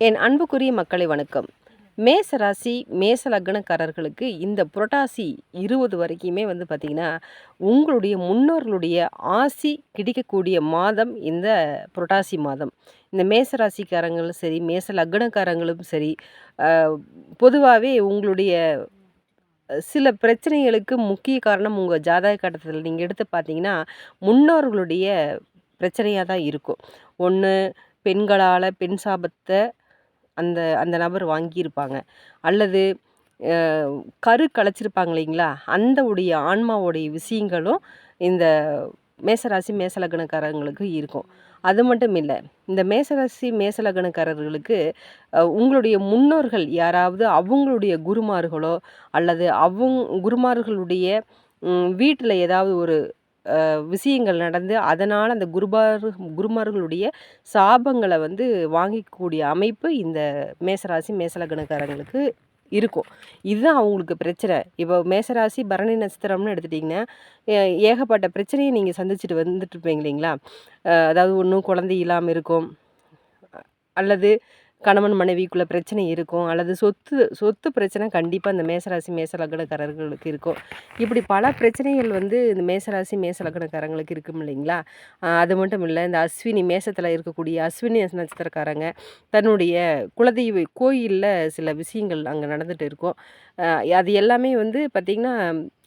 என் அன்புக்குரிய மக்களை வணக்கம். மேச ராசி மேச லக்னக்காரர்களுக்கு இந்த புரட்டாசி இருபது வரைக்குமே வந்து பார்த்திங்கன்னா உங்களுடைய முன்னோர்களுடைய ஆசி கிடைக்கக்கூடிய மாதம் இந்த புரட்டாசி மாதம். இந்த மேச ராசிக்காரங்களும் சரி மேச லக்னக்காரங்களும் சரி பொதுவாகவே உங்களுடைய சில பிரச்சனைகளுக்கு முக்கிய காரணம் உங்கள் ஜாதக கட்டத்தில் நீங்கள் எடுத்து பார்த்தீங்கன்னா முன்னோர்களுடைய பிரச்சனையாக தான் இருக்கும். ஒன்று பெண்களால் பெண் சாபத்தை அந்த அந்த நபர் வாங்கியிருப்பாங்க. அல்லது கரு கலைச்சிருப்பாங்க இல்லைங்களா? அந்த உடைய ஆன்மாவுடைய விஷயங்களும் இந்த மேசராசி மேசலக்கணக்காரங்களுக்கு இருக்கும். அது மட்டும் இல்லை இந்த மேசராசி மேசலக்கணக்காரர்களுக்கு உங்களுடைய முன்னோர்கள் யாராவது அவங்களுடைய குருமார்களோ அல்லது அவங்க குருமார்களுடைய வீட்டில் ஏதாவது ஒரு விஷயங்கள் நடந்து அதனால் அந்த குருபார் குருமார்களுடைய சாபங்களை வந்து வாங்கிக்கக்கூடிய அமைப்பு இந்த மேசராசி மேசலகணக்காரங்களுக்கு இருக்கும். இதுதான் அவங்களுக்கு பிரச்சனை. இப்போ மேசராசி பரணி நட்சத்திரம்னு எடுத்துட்டிங்கன்னா ஏகப்பட்ட பிரச்சனையை நீங்கள் சந்திச்சுட்டு வந்துட்டு இருப்பீங்க இல்லைங்களா? அதாவது ஒன்றும் குழந்தை இல்லாமல் இருக்கும். அல்லது கணவன் மனைவிக்குள்ளே பிரச்சனை இருக்கும். அல்லது சொத்து சொத்து பிரச்சனை கண்டிப்பாக இந்த மேசராசி மேசலக்கணக்காரர்களுக்கு இருக்கும். இப்படி பல பிரச்சனைகள் வந்து இந்த மேசராசி மேசலக்கணக்காரங்களுக்கு இருக்கும் இல்லைங்களா? அது மட்டும் இல்லை இந்த அஸ்வினி மேசத்தில் இருக்கக்கூடிய அஸ்வினி நட்சத்திரக்காரங்க தன்னுடைய குலதெய்வ கோயிலில் சில விஷயங்கள் அங்கே நடந்துகிட்டு இருக்கும். அது எல்லாமே வந்து பார்த்திங்கன்னா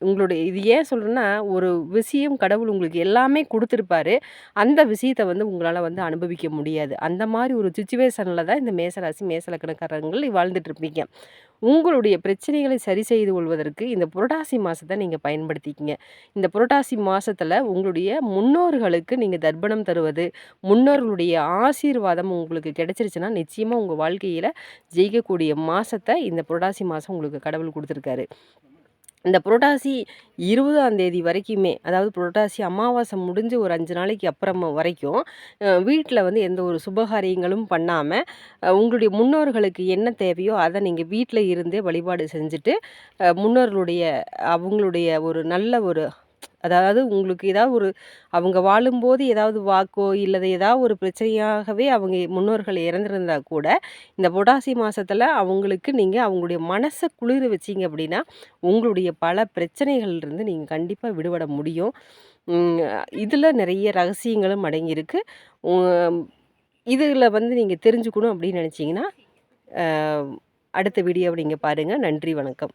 உங்களுடைய இது ஏன் சொல்கிறேன்னா ஒரு விஷயம் கடவுள் உங்களுக்கு எல்லாமே கொடுத்துருப்பாரு. அந்த விஷயத்தை வந்து உங்களால் வந்து அனுபவிக்க முடியாது. அந்த மாதிரி ஒரு சுச்சுவேஷனில் தான் இந்த மே மேசராசி மேசலக்கணக்காரங்கள் வாழ்ந்துட்டுருப்பீங்க உங்களுடைய பிரச்சனைகளை சரி செய்து கொள்வதற்கு இந்த புரட்டாசி மாதத்தை நீங்கள் பயன்படுத்திக்கிங்க. இந்த புரட்டாசி மாதத்தில் உங்களுடைய முன்னோர்களுக்கு நீங்கள் தர்ப்பணம் தருவது முன்னோர்களுடைய ஆசீர்வாதம் உங்களுக்கு கிடைச்சிருச்சுன்னா நிச்சயமாக உங்கள் வாழ்க்கையில் ஜெயிக்கக்கூடிய மாதத்தை இந்த புரட்டாசி மாதம் உங்களுக்கு கடவுள் கொடுத்துருக்காரு. இந்த புரட்டாசி இருபதாம் தேதி வரைக்குமே அதாவது புரட்டாசி அமாவாசை முடிஞ்சு ஒரு அஞ்சு நாளைக்கு அப்புறமா வரைக்கும் வீட்டில் வந்து எந்த ஒரு சுபகாரியங்களும் பண்ணாமல் உங்களுடைய முன்னோர்களுக்கு என்ன தேவையோ அதை நீங்கள் வீட்டில் இருந்தே வழிபாடு செஞ்சுட்டு முன்னோர்களுடைய அவங்களுடைய ஒரு நல்ல ஒரு அதாவது உங்களுக்கு ஏதாவது ஒரு அவங்க வாழும்போது ஏதாவது வாக்கோ இல்லது ஏதாவது ஒரு பிரச்சனையாகவே அவங்க முன்னோர்கள் இறந்துருந்தா கூட இந்த பொட்டாசி மாதத்தில் அவங்களுக்கு நீங்கள் அவங்களுடைய மனசை குளிர வச்சிங்க அப்படின்னா உங்களுடைய பல பிரச்சனைகள்லேருந்து நீங்கள் கண்டிப்பாக விடுபட முடியும். இதில் நிறைய ரகசியங்களும் அடங்கியிருக்கு. இதில் வந்து நீங்கள் தெரிஞ்சுக்கணும் அப்படின்னு நினச்சிங்கன்னா அடுத்த வீடியோவை நீங்கள் பாருங்கள் நன்றி வணக்கம்.